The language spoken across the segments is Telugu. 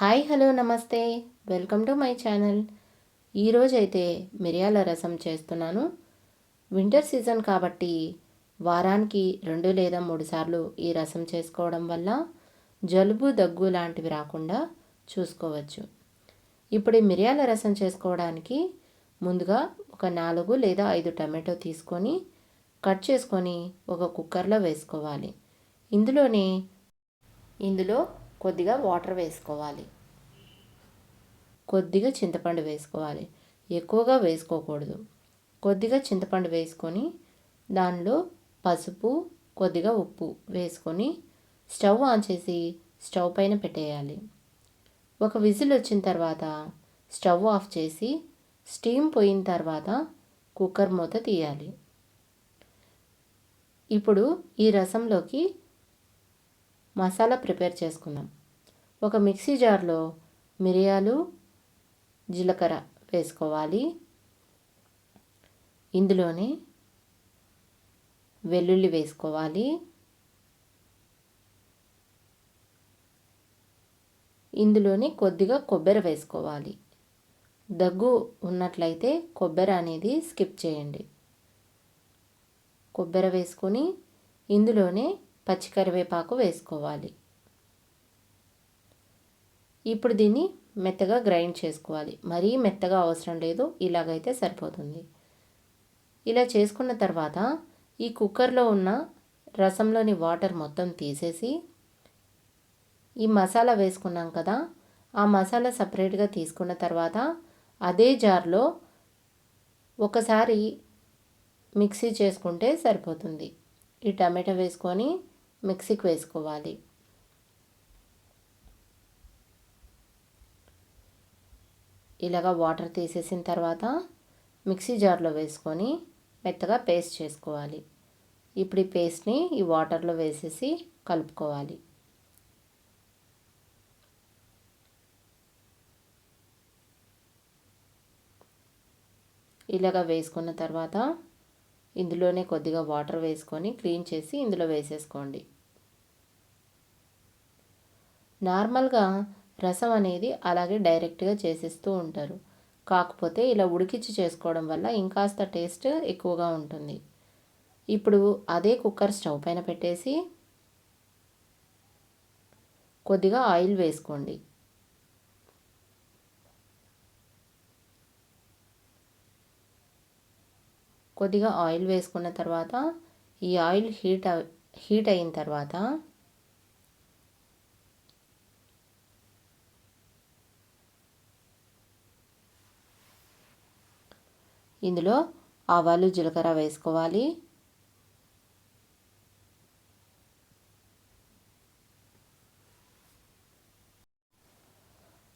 హాయ్ హలో నమస్తే. Welcome to my channel. ఈరోజైతే మిరియాల రసం చేస్తున్నాను. వింటర్ సీజన్ కాబట్టి వారానికి రెండు లేదా మూడు సార్లు ఈ రసం చేసుకోవడం వల్ల జలుబు దగ్గు లాంటివి రాకుండా చూసుకోవచ్చు. ఇప్పుడు ఈ మిరియాల రసం చేసుకోవడానికి ముందుగా ఒక నాలుగు లేదా ఐదు టమాటో తీసుకొని కట్ చేసుకొని ఒక కుక్కర్లో వేసుకోవాలి. ఇందులోనే ఇందులో కొద్దిగా వాటర్ వేసుకోవాలి. కొద్దిగా చింతపండు వేసుకోవాలి. ఎక్కువగా వేసుకోకూడదు. కొద్దిగా చింతపండు వేసుకొని దానిలో పసుపు కొద్దిగా ఉప్పు వేసుకొని స్టవ్ ఆన్ చేసి స్టవ్ పైన పెట్టేయాలి. ఒక విజిల్ వచ్చిన తర్వాత స్టవ్ ఆఫ్ చేసి స్టీమ్ పోయిన తర్వాత కుక్కర్ మూత తీయాలి. ఇప్పుడు ఈ రసంలోకి మసాలా ప్రిపేర్ చేసుకుందాం. ఒక మిక్సీ జార్లో మిరియాలు జీలకర్ర వేసుకోవాలి. ఇందులోనే వెల్లుల్లి వేసుకోవాలి. ఇందులోనే కొద్దిగా కొబ్బరి వేసుకోవాలి. దగ్గు ఉన్నట్లయితే కొబ్బరి అనేది స్కిప్ చేయండి. కొబ్బరి వేసుకొని ఇందులోనే పచ్చికరివేపాకు వేసుకోవాలి. ఇప్పుడు దీన్ని మెత్తగా గ్రైండ్ చేసుకోవాలి. మరీ మెత్తగా అవసరం లేదు ఇలాగైతే సరిపోతుంది. ఇలా చేసుకున్న తర్వాత ఈ కుక్కర్లో ఉన్న రసంలోని వాటర్ మొత్తం తీసేసి ఈ మసాలా వేసుకున్నాం కదా ఆ మసాలా సపరేట్గా తీసుకున్న తర్వాత అదే జార్లో ఒకసారి మిక్సీ చేసుకుంటే సరిపోతుంది. ఈ టమాటా వేసుకొని మిక్సీకి వేసుకోవాలి. ఇలాగా వాటర్ తీసేసిన తర్వాత మిక్సీ జార్లో వేసుకొని మెత్తగా పేస్ట్ చేసుకోవాలి. ఇప్పుడు ఈ పేస్ట్ని ఈ వాటర్లో వేసేసి కలుపుకోవాలి. ఇలాగా వేసుకున్న తర్వాత ఇందులోనే కొద్దిగా వాటర్ వేసుకొని క్లీన్ చేసి ఇందులో వేసేసుకోండి. నార్మల్గా రసం అనేది అలాగే డైరెక్ట్గా చేసేస్తూ ఉంటారు. కాకపోతే ఇలా ఉడికించి చేసుకోవడం వల్ల ఇంకాస్త టేస్ట్ ఎక్కువగా ఉంటుంది. ఇప్పుడు అదే కుక్కర్ స్టవ్ పైన పెట్టేసి కొద్దిగా ఆయిల్ వేసుకోండి. కొద్దిగా ఆయిల్ వేసుకున్న తర్వాత ఈ ఆయిల్ హీట్ హీట్ అయిన తర్వాత ఇందులో ఆవాలు జీలకర్ర వేసుకోవాలి.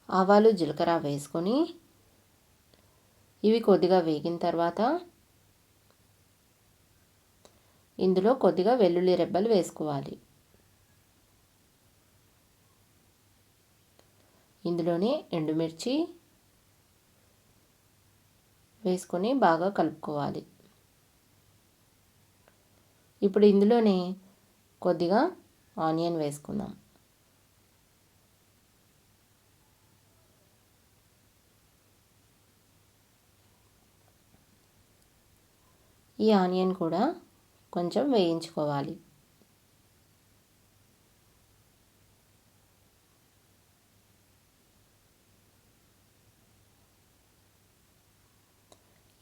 ఆవాలు జీలకర్ర వేసుకొని ఇవి కొద్దిగా వేగిన తర్వాత ఇందులో కొద్దిగా వెల్లుల్లి రెబ్బలు వేసుకోవాలి. ఇందులోనే ఎండుమిర్చి వేసుకొని బాగా కలుపుకోవాలి. ఇప్పుడు ఇందులోనే కొద్దిగా ఆనియన్ వేసుకుందాం. ఈ ఆనియన్ కూడా కొంచెం వేయించుకోవాలి.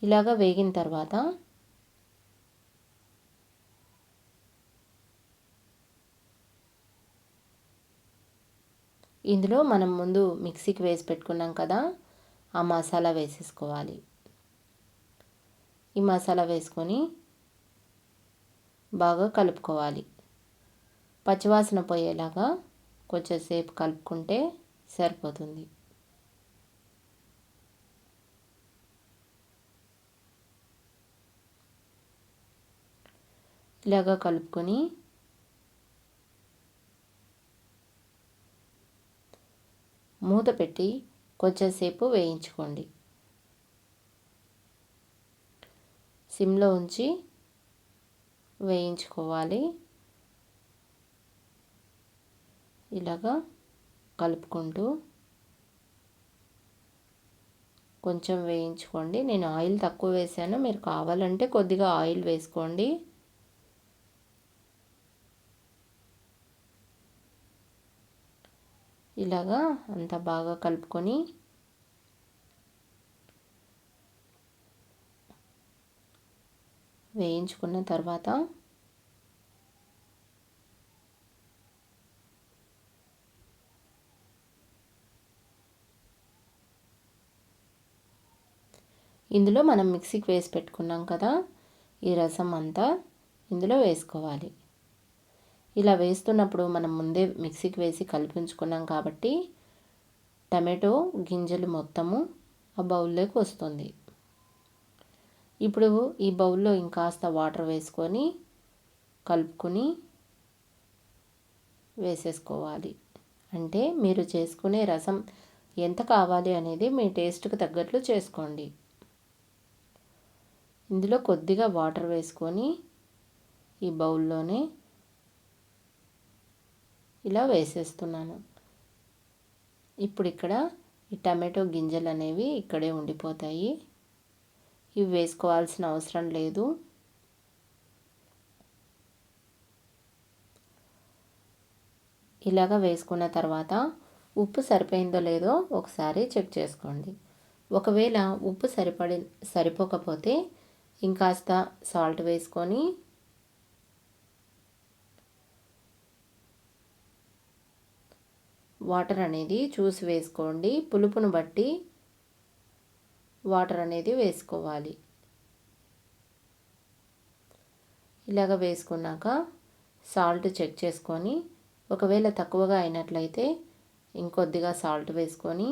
ఇలాగ వేగిన తర్వాత ఇందులో మనం ముందు మిక్సీకి వేసి పెట్టుకున్నాం కదా ఆ మసాలా వేసేసుకోవాలి. ఈ మసాలా వేసుకొని బాగా కలుపుకోవాలి. పచ్చివాసన పోయేలాగా కొంచెంసేపు కలుపుకుంటే సరిపోతుంది. ఇలాగా కలుపుకొని మూత పెట్టి కొంచెంసేపు వేయించుకోండి. సిమ్లో ఉంచి వేయించుకోవాలి. ఇలాగా కలుపుకుంటూ కొంచెం వేయించుకోండి. నేను ఆయిల్ తక్కువ వేసాను. మీరు కావాలంటే కొద్దిగా ఆయిల్ వేసుకోండి. ఇలాగా అంతా బాగా కలుపుకొని వేయించుకున్న తర్వాత ఇందులో మనం మిక్సీకి వేసి పెట్టుకున్నాం కదా ఈ రసం అంతా ఇందులో వేసుకోవాలి. ఇలా వేస్తున్నప్పుడు మనం ముందే మిక్సీకి వేసి కలిపించుకున్నాం కాబట్టి టమాటో గింజలు మొత్తము ఆ బౌల్లోకి వస్తుంది. ఇప్పుడు ఈ బౌల్లో ఇంకాస్త వాటర్ వేసుకొని కలుపుకొని వేసేసుకోవాలి. అంటే మీరు చేసుకునే రసం ఎంత కావాలి అనేది మీ టేస్ట్కి తగ్గట్లు చేసుకోండి. ఇందులో కొద్దిగా వాటర్ వేసుకొని ఈ బౌల్లోనే ఇలా వేసేస్తున్నాను. ఇప్పుడు ఇక్కడ ఈ టమాటో గింజలు అనేవి ఇక్కడే ఉండిపోతాయి. ఇవి వేసుకోవాల్సిన అవసరం లేదు. ఇలాగ వేసుకున్న తర్వాత ఉప్పు సరిపోయిందో లేదో ఒకసారి చెక్ చేసుకోండి. ఒకవేళ ఉప్పు సరిపడి సరిపోకపోతే ఇంకాస్త సాల్ట్ వేసుకొని వాటర్ అనేది చూసి వేసుకోండి. పులుపును బట్టి వాటర్ అనేది వేసుకోవాలి. ఇలాగ వేసుకున్నాక సాల్ట్ చెక్ చేసుకొని ఒకవేళ తక్కువగా అయినట్లయితే ఇంకొద్దిగా సాల్ట్ వేసుకొని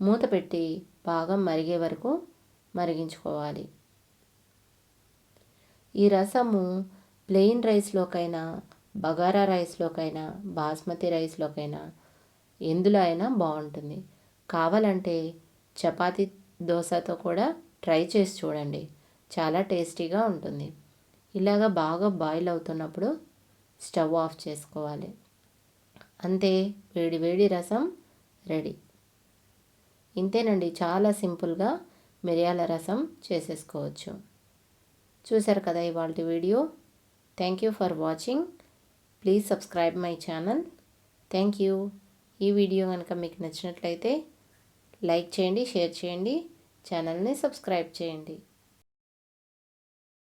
మూత పెట్టి బాగా మరిగే వరకు మరిగించుకోవాలి. ఈ రసము ప్లెయిన్ రైస్లోకైనా బగారా రైస్లోకైనా బాస్మతి రైస్లోకైనా ఎందులో అయినా బాగుంటుంది. కావాలంటే చపాతి దోశతో కూడా ట్రై చేసి చూడండి. చాలా టేస్టీగా ఉంటుంది. ఇలాగ బాగా బాయిల్ అవుతున్నప్పుడు స్టవ్ ఆఫ్ చేసుకోవాలి. అంతే వేడి వేడి రసం రెడీ. ఇంతేనండి చాలా సింపుల్గా మిరియాల రసం చేసేసుకోవచ్చు. చూసారు కదా ఇవాళ video. Thank you for watching. Please subscribe my channel thank you ఈ వీడియో కనుక మీకు నచ్చినట్లయితే లైక్ చేయండి షేర్ చేయండి ఛానల్ని సబ్స్క్రైబ్ చేయండి.